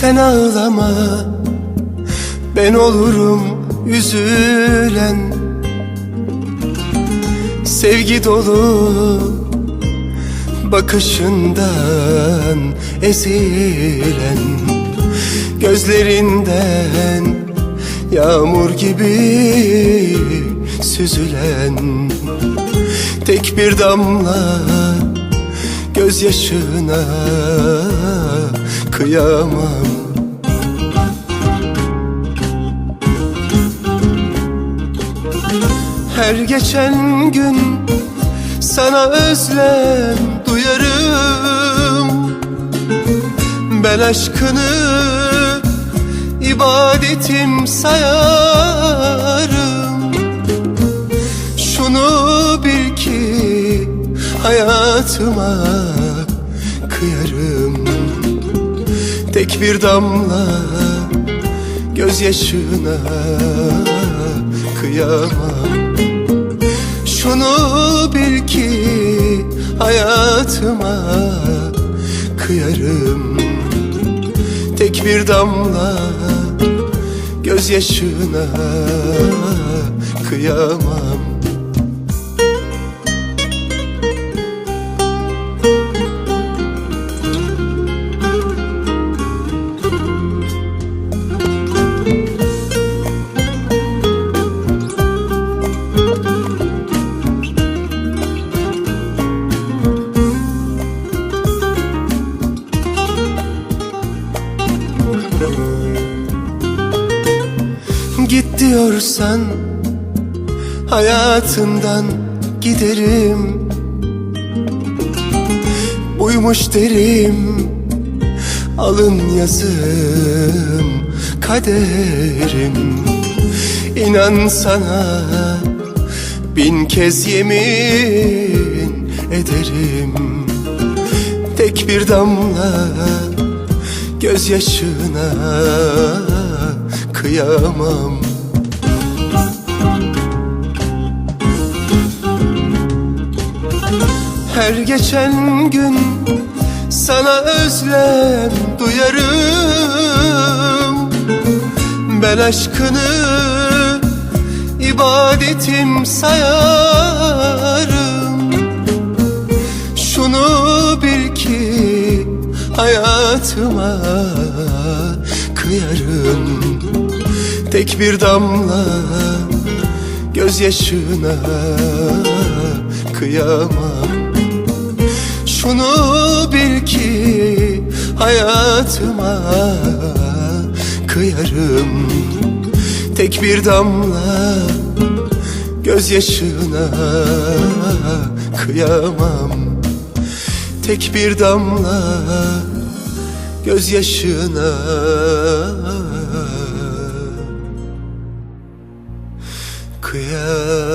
Sen ağlama. Ben olurum üzülen. Sevgi dolu Bakışından ezilen Gözlerinden Yağmur gibi süzülen. Tek bir damla gözyaşına kıyamam Her geçen gün sana özlem duyarım. Ben aşkını ibadetim sayarım. Şunu bil ki hayatıma kıyarım. Tek bir damla gözyaşına kıyamam Şunu bil ki hayatıma kıyarım. Tek bir damla gözyaşına kıyamam Git diyorsan hayatından giderim. Buymuş derim alın yazım kaderim. İnan sana bin kez yemin ederim. Tek bir damla gözyaşına kıyamam. Her geçen gün sana özlem duyarım. Ben aşkını ibadetim sayarım. Şunu bil ki hayatıma kıyarım. Tek bir damla gözyaşına kıyamam. Şunu bil ki hayatıma kıyarım. Tek bir damla gözyaşına kıyamam. Tek bir damla gözyaşına. Kıyamam.